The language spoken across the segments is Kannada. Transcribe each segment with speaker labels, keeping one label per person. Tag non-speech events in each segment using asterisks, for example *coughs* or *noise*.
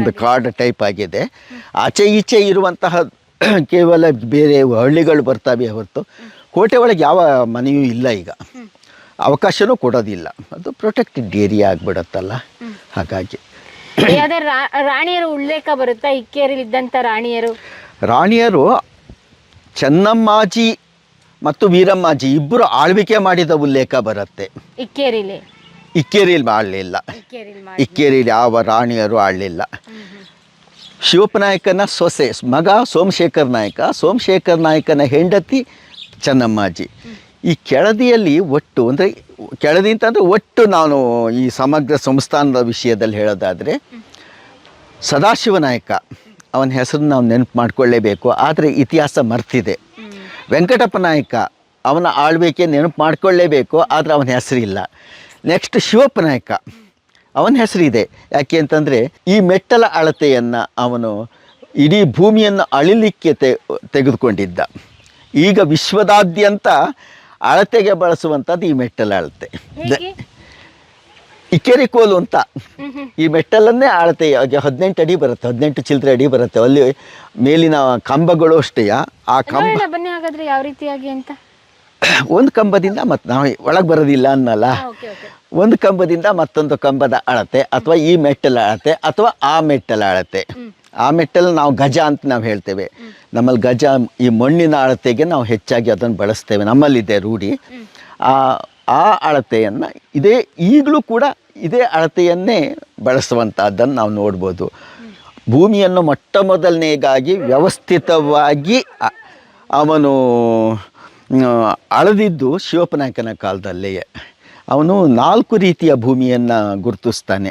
Speaker 1: ಒಂದು ಕಾಡು ಟೈಪ್ ಆಗಿದೆ. ಆಚೆ ಈಚೆ ಇರುವಂತಹ ಕೇವಲ ಬೇರೆ ಹಳ್ಳಿಗಳು ಬರ್ತವೆ ಹೊರತು ಕೋಟೆ ಒಳಗೆ ಯಾವ ಮನೆಯೂ ಇಲ್ಲ ಈಗ. ಅವಕಾಶನೂ ಕೊಡೋದಿಲ್ಲ. ಅದು ಪ್ರೊಟೆಕ್ಟೆಡ್ ಏರಿಯಾ ಆಗಿಬಿಡತ್ತಲ್ಲ. ಹಾಗಾಗಿ
Speaker 2: ರಾಣಿಯರು ಉಲ್ಲೇಖ ಬರುತ್ತಾ? ಇಕ್ಕೇರಿಲಿದ್ದಂಥ ರಾಣಿಯರು?
Speaker 1: ರಾಣಿಯರು ಚೆನ್ನಮ್ಮಾಜಿ ಮತ್ತು ವೀರಮ್ಮಾಜಿ ಇಬ್ಬರು ಆಳ್ವಿಕೆ ಮಾಡಿದ ಉಲ್ಲೇಖ ಬರುತ್ತೆ.
Speaker 2: ಇಕ್ಕೇರಿಲಿ.
Speaker 1: ಇಕ್ಕೇರಿಯಲ್ಲಿ ಆಳಲಿಲ್ಲ ಇಕ್ಕೇರಿಯಲ್ಲಿ ಯಾವ ರಾಣಿಯರು ಆಳಲಿಲ್ಲ ಶಿವಪ್ಪನಾಯಕನ ಸೊಸೆ ಮಗ ಸೋಮಶೇಖರ್ ನಾಯಕ ಸೋಮಶೇಖರ್ ನಾಯಕನ ಹೆಂಡತಿ ಚೆನ್ನಮ್ಮಾಜಿ. ಈ ಕೆಳದಿಯಲ್ಲಿ ಒಟ್ಟು ಅಂದರೆ ಕೆಳದಿ ಅಂತಂದರೆ ಒಟ್ಟು ನಾನು ಈ ಸಮಗ್ರ ಸಂಸ್ಥಾನದ ವಿಷಯದಲ್ಲಿ ಹೇಳೋದಾದರೆ ಸದಾಶಿವ ನಾಯಕ ಅವನ ಹೆಸರು ನಾವು ನೆನಪು ಮಾಡಿಕೊಳ್ಳೇಬೇಕು ಆದರೆ ಇತಿಹಾಸ ಮರ್ತಿದೆ. ವೆಂಕಟಪ್ಪ ನಾಯಕ ಅವನ ಆಳ್ವಿಕೆ ನೆನಪು ಮಾಡಿಕೊಳ್ಳೇಬೇಕು ಆದರೆ ಅವನ ಹೆಸರಿಲ್ಲ. ನೆಕ್ಸ್ಟ್ ಶಿವಪ್ಪ ನಾಯಕ ಅವನ ಹೆಸರಿದೆ ಯಾಕೆ ಅಂತಂದರೆ ಈ ಮೆಟ್ಟಲ ಅಳತೆಯನ್ನು ಅವನು ಇಡೀ ಭೂಮಿಯನ್ನು ಅಳಿಲಿಕ್ಕೆ ತೆ ತೆಗೆದುಕೊಂಡಿದ್ದ. ಈಗ ವಿಶ್ವದಾದ್ಯಂತ ಅಳತೆಗೆ ಬಳಸುವಂಥದ್ದು ಈ ಮೆಟ್ಟಲ ಅಳತೆ.
Speaker 2: ಇಕೆರಿಕೋಲು
Speaker 1: ಇಕ್ಕೇರಿ ಕೋಲು ಅಂತ. ಈ ಮೆಟ್ಟಲನ್ನೇ ಅಳತೆ ಹದಿನೆಂಟು ಅಡಿ ಬರುತ್ತೆ ಹದಿನೆಂಟು ಚಿಲ್ಲರೆ ಅಡಿ ಬರುತ್ತೆ. ಅಲ್ಲಿ ಮೇಲಿನ ಕಂಬಗಳು ಅಷ್ಟೇ ಆ ಕಂಬ
Speaker 2: ಯಾವ ರೀತಿಯಾಗಿ ಅಂತ? *coughs*
Speaker 1: ಒಂದು ಕಂಬದಿಂದ ಮತ್ತು ನಾವು ಒಳಗೆ ಬರೋದಿಲ್ಲ ಅನ್ನಲ್ಲ. ಒಂದು ಕಂಬದಿಂದ ಮತ್ತೊಂದು ಕಂಬದ ಅಳತೆ ಅಥವಾ ಈ ಮೆಟ್ಟಲ ಅಳತೆ ಅಥವಾ ಆ ಮೆಟ್ಟಲ ಅಳತೆ. ಆ ಮೆಟ್ಟಲ್ ನಾವು ಗಜ ಅಂತ ನಾವು ಹೇಳ್ತೇವೆ. ನಮ್ಮಲ್ಲಿ ಗಜ ಈ ಮಣ್ಣಿನ ಅಳತೆಗೆ ನಾವು ಹೆಚ್ಚಾಗಿ ಅದನ್ನು ಬಳಸ್ತೇವೆ. ನಮ್ಮಲ್ಲಿದೆ ರೂಢಿ. ಆ ಆ ಅಳತೆಯನ್ನು ಇದೇ ಈಗಲೂ ಕೂಡ ಇದೇ ಅಳತೆಯನ್ನೇ ಬಳಸುವಂಥದ್ದನ್ನು ನಾವು ನೋಡ್ಬೋದು. ಭೂಮಿಯನ್ನು ಮೊಟ್ಟ ಮೊದಲನೇಗಾಗಿ ವ್ಯವಸ್ಥಿತವಾಗಿ ಅವನು ಅಳೆದಿದ್ದು ಶಿವಪ್ಪನಾಯಕನ ಕಾಲದಲ್ಲೇ ಅವನು ನಾಲ್ಕು ರೀತಿಯ ಭೂಮಿಯನ್ನು ಗುರುತಿಸ್ತಾನೆ.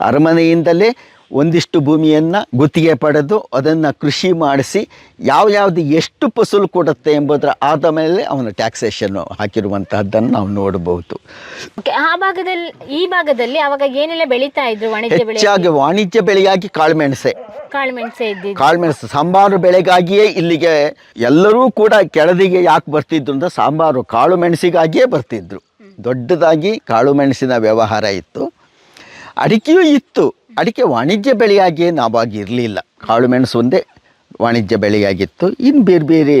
Speaker 1: ಅರಮನೆಯಿಂದಲೇ ಒಂದಿಷ್ಟು ಭೂಮಿಯನ್ನು ಗುತ್ತಿಗೆ ಪಡೆದು ಅದನ್ನು ಕೃಷಿ ಮಾಡಿಸಿ ಯಾವ ಯಾವುದು ಎಷ್ಟು ಫಸಲು ಕೊಡುತ್ತೆ ಎಂಬುದರ ಆದ ಮೇಲೆ ಅವನ ಟ್ಯಾಕ್ಸೇಷನ್ನು ಹಾಕಿರುವಂತಹದ್ದನ್ನು ನಾವು ನೋಡಬಹುದು.
Speaker 2: ಆ ಭಾಗದಲ್ಲಿ ಈ ಭಾಗದಲ್ಲಿ ಅವಾಗ ಏನೆಲ್ಲ ಬೆಳೀತಾ ಇದ್ರು ವಾಣಿಜ್ಯ ಬೆಳೆ
Speaker 1: ಹೆಚ್ಚಾಗಿ ವಾಣಿಜ್ಯ ಬೆಳೆಯಾಗಿ ಕಾಳುಮೆಣಸೆ.
Speaker 2: ಕಾಳುಮೆಣಸೆ ಇದ್ದಿದ್ದು.
Speaker 1: ಕಾಳುಮೆಣಸು ಸಾಂಬಾರು ಬೆಳೆಗಾಗಿಯೇ ಇಲ್ಲಿಗೆ ಎಲ್ಲರೂ ಕೂಡ ಕೆಳದಿಗೆ ಯಾಕೆ ಬರ್ತಿದ್ರು ಅಂದ್ರೆ ಸಾಂಬಾರು ಕಾಳು ಮೆಣಸಿಗಾಗಿಯೇ ಬರ್ತಿದ್ರು ದೊಡ್ಡದಾಗಿ ಕಾಳು ಮೆಣಸಿನ ವ್ಯವಹಾರ ಇತ್ತು. ಅಡಿಕೆಯೂ ಇತ್ತು. ಅಡಿಕೆ ವಾಣಿಜ್ಯ ಬೆಳೆಯಾಗಿ ನಾವಾಗಿ ಇರಲಿಲ್ಲ ಕಾಳು ಮೆಣಸು ಒಂದೇ ವಾಣಿಜ್ಯ ಬೆಳೆಯಾಗಿತ್ತು. ಇನ್ನು ಬೇರೆ ಬೇರೆ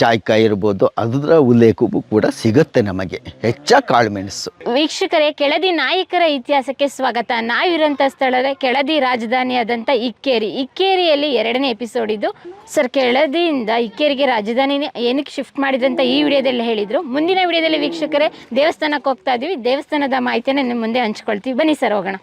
Speaker 1: ಜಾಯ್ಕಾಯಿ ಇರ್ಬೋದು ಅದರ ಉಲ್ಲೇಖವು ಕೂಡ ಸಿಗುತ್ತೆ ನಮಗೆ. ಹೆಚ್ಚಾಗಿ ಕಾಳುಮೆಣಸು
Speaker 2: ವೀಕ್ಷಕರೇ, ಕೆಳದಿ ನಾಯಕರ ಇತಿಹಾಸಕ್ಕೆ ಸ್ವಾಗತ. ನಾವಿರೋಂಥ ಸ್ಥಳದ ಕೆಳದಿ ರಾಜಧಾನಿಯಾದಂಥ ಇಕ್ಕೇರಿ. ಇಕ್ಕೇರಿಯಲ್ಲಿ ಎರಡನೇ ಎಪಿಸೋಡ್ ಇದು. ಸರ್ ಕೆಳದಿಯಿಂದ ಇಕ್ಕೇರಿಗೆ ರಾಜಧಾನಿ ಏನಕ್ಕೆ ಶಿಫ್ಟ್ ಮಾಡಿದಂತ ಈ ವಿಡಿಯೋದಲ್ಲಿ ಹೇಳಿದರು. ಮುಂದಿನ ವಿಡಿಯೋದಲ್ಲಿ ವೀಕ್ಷಕರೇ ದೇವಸ್ಥಾನಕ್ಕೆ ಹೋಗ್ತಾ ಇದೀವಿ. ದೇವಸ್ಥಾನದ ಮಾಹಿತಿಯನ್ನು ನಿಮ್ಮ ಮುಂದೆ ಹಂಚ್ಕೊಳ್ತೀವಿ. ಬನ್ನಿ ಸರ್ ಹೋಗೋಣ.